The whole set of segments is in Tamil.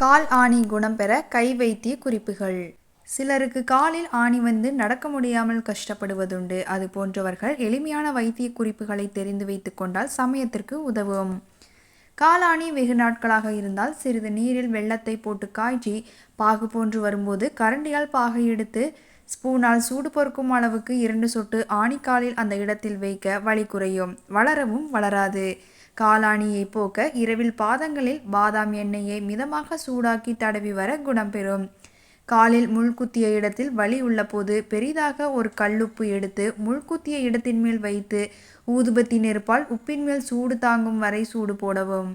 கால் ஆணி குணம் பெற கை வைத்திய குறிப்புகள். சிலருக்கு காலில் ஆணி வந்து நடக்க முடியாமல் கஷ்டப்படுவதுண்டு. அது போன்றவர்கள் எளிமையான வைத்திய குறிப்புகளை தெரிந்து வைத்துக் கொண்டால் சமயத்திற்கு உதவும். காலாணி வெகு நாட்களாக இருந்தால் சிறிது நீரில் வெள்ளத்தை போட்டு காய்ச்சி பாகு போன்று வரும்போது கரண்டியால் பாகை எடுத்து ஸ்பூனால் சூடு பொறுக்கும் அளவுக்கு இரண்டு சொட்டு ஆணிக்காலில் அந்த இடத்தில் வைக்க வலி குறையும். வளரவும் வளராது. காலாணியை போக்க இரவில் பாதங்களில் பாதாம் எண்ணெயை மிதமாக சூடாக்கி தடவி வர குணம் பெறும். காலில் முள்குத்திய இடத்தில் வலி உள்ளபோது பெரிதாக ஒரு கல்லுப்பு எடுத்து முள்குத்திய இடத்தின் மேல் வைத்து ஊதுபத்தி நெருப்பால் உப்பின் மேல் சூடு தாங்கும் வரை சூடு போடவும்.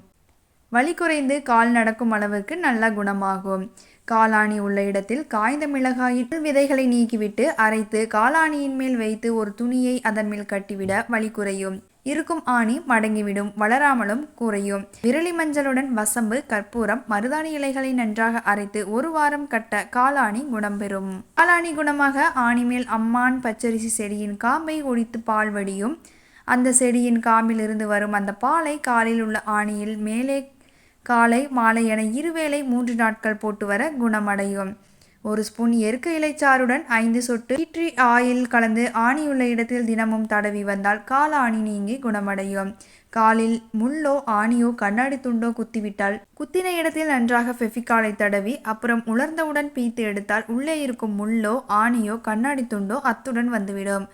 வலி குறைந்து கால் நடக்கும் அளவுக்கு நல்ல குணமாகும். காலாணி உள்ள இடத்தில் காய்ந்த மிளகாயின் விதைகளை நீக்கிவிட்டு அரைத்து காலாணியின் மேல் வைத்து ஒரு துணியை அதன் மேல் கட்டிவிட வலி குறையும். இருக்கும் ஆணி மடங்கிவிடும் வளராமலும் குறையும். விரலி மஞ்சளுடன் வசம்பு கற்பூரம் மருதாணி இலைகளை நன்றாக அரைத்து ஒரு வாரம் கட்ட காலாணி குணம் பெறும். காலாணி குணமாக ஆணிமேல் அம்மான் பச்சரிசி செடியின் காம்பை ஒடித்து பால் வடியும். அந்த செடியின் காம்பிலிருந்து வரும் அந்த பாலை காலில் உள்ள ஆணியில் மேலே காலை மாலை என இருவேளை மூன்று நாட்கள் போட்டு வர குணமடையும். ஒரு ஸ்பூன் எருக்க இலைச்சாறுடன் ஐந்து சொட்டு ட்ரீ ஆயில் கலந்து ஆணியுள்ள இடத்தில் தினமும் தடவி வந்தால் கால ஆணி நீங்கி குணமடையும். காலில் முள்ளோ ஆணியோ கண்ணாடி துண்டோ குத்திவிட்டால் குத்தின இடத்தில் நன்றாக ஃபெஃபிகாலை தடவி அப்புறம் உலர்ந்தவுடன் பீத்து எடுத்தால் உள்ளே இருக்கும் முள்ளோ ஆணியோ கண்ணாடி துண்டோ அத்துடன் வந்துவிடும்.